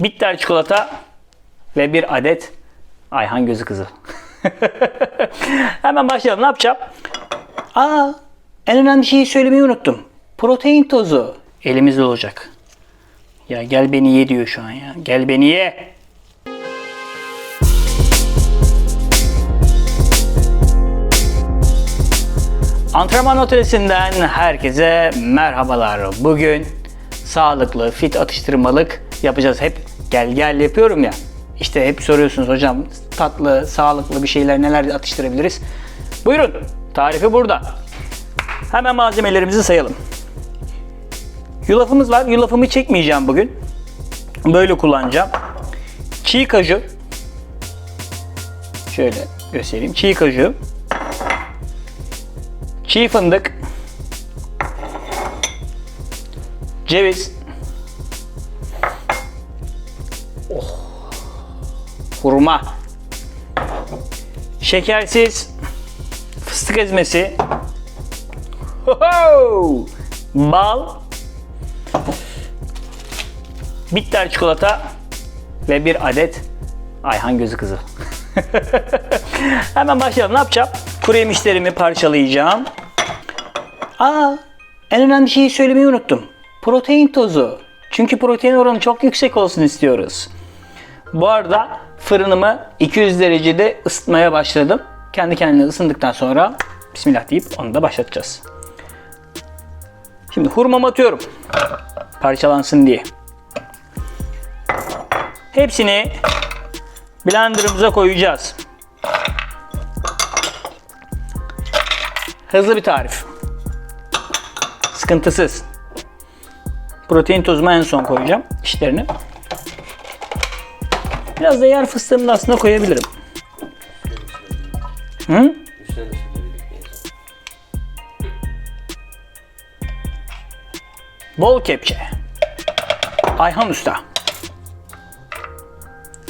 bitter çikolata ve bir adet Ayhan gözü kızı. Hemen başlayalım. Ne yapacağım? Aa, en önemli şeyi söylemeyi unuttum. Protein tozu. Elimizde olacak. Ya gel beni ye diyor şu an ya. Gel beni ye. Antrenman Otelisi'nden herkese merhabalar. Bugün sağlıklı, fit atıştırmalık yapacağız. Hep gel gel yapıyorum ya. İşte hep soruyorsunuz hocam tatlı, sağlıklı bir şeyler neler atıştırabiliriz? Buyurun tarifi burada. Hemen malzemelerimizi sayalım. Yulafımız var. Yulafımı çekmeyeceğim bugün. Böyle kullanacağım. Çiğ kaju. Şöyle göstereyim. Çiğ kaju. Çiğ fındık. Ceviz. Oh. Hurma. Şekersiz fıstık ezmesi. Hoho! Bal. Bitter çikolata ve bir adet Ayhan gözü kızı. Hemen başlayalım. Ne yapacağım? Kuru yemişlerimi parçalayacağım. Aa, en önemli şeyi söylemeyi unuttum. Protein tozu. Çünkü protein oranı çok yüksek olsun istiyoruz. Bu arada fırınımı 200 derecede ısıtmaya başladım. Kendi kendine ısındıktan sonra Bismillah deyip onu da başlatacağız. Şimdi hurmamı atıyorum. Parçalansın diye. Hepsini blenderımıza koyacağız. Hızlı bir tarif. Sıkıntısız. Protein tozumu en son koyacağım işlerini. Biraz da yer fıstığımı da aslında koyabilirim. Hı? Bol kepçe. Ayhan Usta.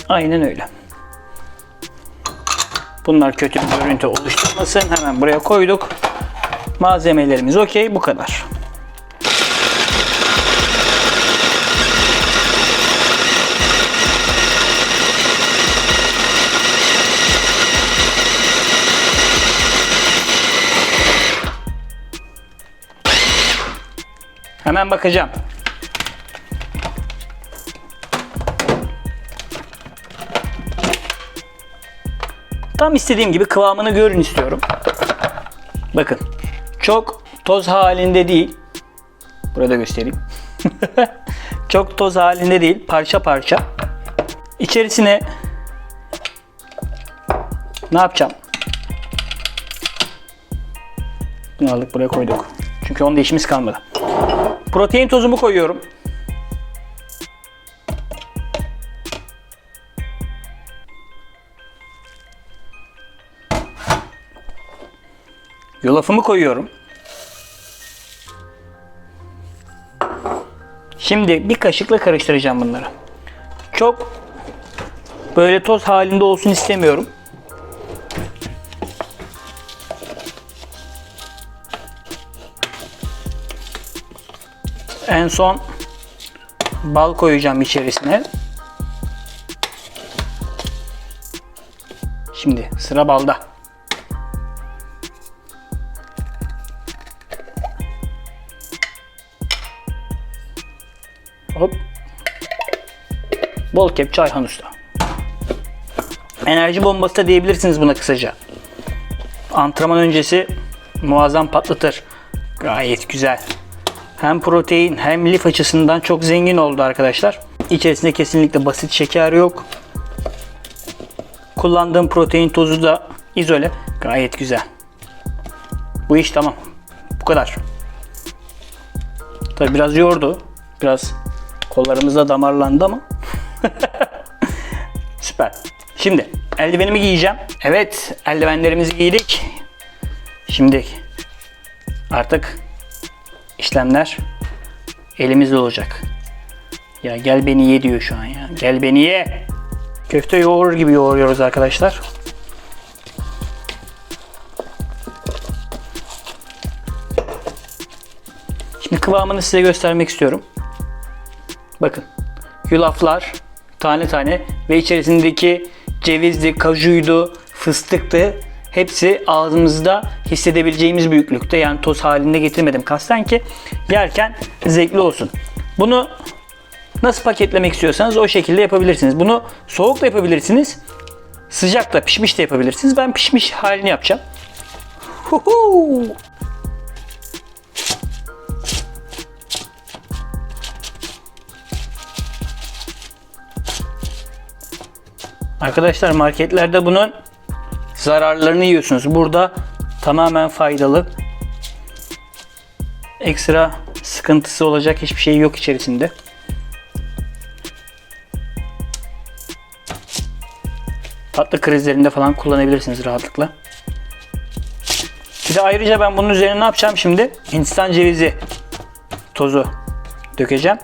Aynen öyle. Bunlar kötü bir görüntü oluşturmasın. Hemen buraya koyduk. Malzemelerimiz okey. Bu kadar. Hemen bakacağım. Tam istediğim gibi kıvamını görün istiyorum. Bakın. Çok toz halinde değil. Burada göstereyim. çok toz halinde değil. Parça parça. İçerisine ne yapacağım? Bunu aldık buraya koyduk. Çünkü onda işimiz kalmadı. Protein tozumu koyuyorum. Yulafımı koyuyorum. Şimdi bir kaşıkla karıştıracağım bunları. Çok böyle toz halinde olsun istemiyorum. En son bal koyacağım içerisine. Şimdi sıra balda. Hop. Bol kepçe Ayhan Usta. Enerji bombası da diyebilirsiniz buna kısaca. Antrenman öncesi muazzam patlatır. Gayet güzel. Hem protein hem lif açısından çok zengin oldu arkadaşlar. İçerisinde kesinlikle basit şeker yok. Kullandığım protein tozu da izole. Gayet güzel. Bu iş tamam. Bu kadar. Tabi biraz yordu. Biraz kollarımızda damarlandı ama. Süper. Şimdi eldivenimi giyeceğim. Evet eldivenlerimizi giydik. Şimdi artık işlemler elimizde olacak. Ya gel beni ye diyor şu an ya. Gel beni ye. Köfte yoğurur gibi yoğuruyoruz arkadaşlar. Şimdi kıvamını size göstermek istiyorum. Bakın. Yulaflar Tane tane ve içerisindeki cevizli, kajuydu, fıstıktı. Hepsi ağzımızda hissedebileceğimiz büyüklükte. Yani toz halinde getirmedim kasten ki yerken zevkli olsun. Bunu nasıl paketlemek istiyorsanız o şekilde yapabilirsiniz. Bunu soğuk da yapabilirsiniz. Sıcak da pişmiş de yapabilirsiniz. Ben pişmiş halini yapacağım. Huhu! Arkadaşlar marketlerde bunun zararlarını yiyorsunuz. Burada tamamen faydalı. Ekstra sıkıntısı olacak hiçbir şey yok içerisinde. Tatlı krizlerinde falan kullanabilirsiniz rahatlıkla. Bir de ayrıca ben bunun üzerine ne yapacağım şimdi? Hindistan cevizi tozu dökeceğim.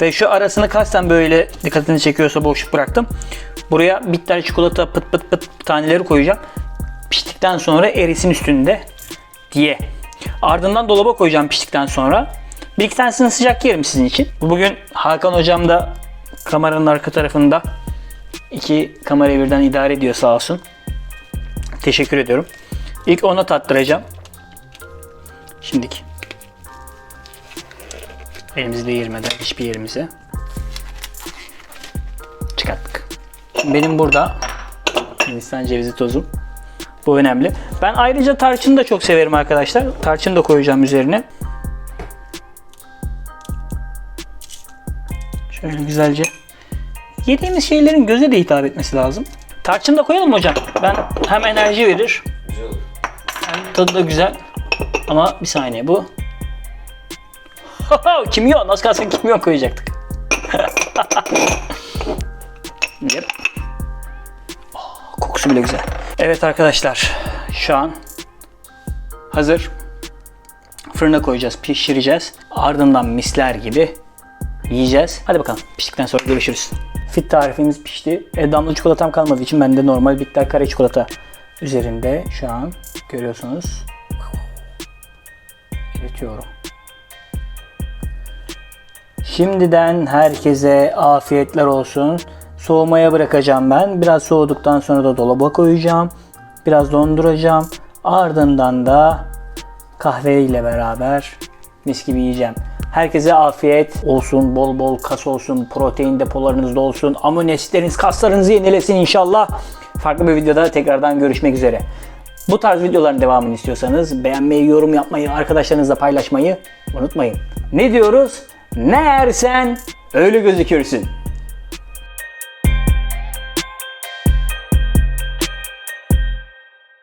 Ve şu arasını kasten böyle dikkatini çekiyorsa boşluk bıraktım. Buraya bitter çikolata pıt pıt pıt taneleri koyacağım. Piştikten sonra erisin üstünde diye. Ardından dolaba koyacağım piştikten sonra. Bir iki tanesini sıcak yerim sizin için. Bugün Hakan hocam da kameranın arka tarafında iki kamerayı birden idare ediyor sağ olsun. Teşekkür ediyorum. İlk ona tattıracağım. Şimdiki. Elimizi değirmeden hiçbir yerimize. Şimdi benim burada Hindistan cevizi tozum. Bu önemli. Ben ayrıca tarçını da çok severim arkadaşlar. Tarçını da koyacağım üzerine. Şöyle güzelce. Yediğimiz şeylerin göze de hitap etmesi lazım. Tarçını da koyalım mı hocam? Ben hem enerji verir Güzel olur. hem tadı da güzel. Ama bir saniye bu. kimyon. Az kalsın kimyon koyacaktık. yep. Kokusu bile güzel. Evet arkadaşlar. Şu an hazır. Fırına koyacağız, pişireceğiz. Ardından misler gibi yiyeceğiz. Hadi bakalım. Piştikten sonra görüşürüz. Fit tarifimiz pişti. E, damla çikolatam kalmadığı için ben de normal bitter kare çikolata üzerinde şu an görüyorsunuz. Eritiyorum. Şimdiden herkese afiyetler olsun. Soğumaya bırakacağım ben. Biraz soğuduktan sonra da dolaba koyacağım. Biraz donduracağım. Ardından da kahve ile beraber mis gibi yiyeceğim. Herkese afiyet olsun, bol bol kas olsun, protein depolarınızda olsun, amino asitleriniz, kaslarınızı yenilesin inşallah. Farklı bir videoda tekrardan görüşmek üzere. Bu tarz videoların devamını istiyorsanız beğenmeyi, yorum yapmayı, arkadaşlarınızla paylaşmayı unutmayın. Ne diyoruz? Ne yersen öyle gözükürsün.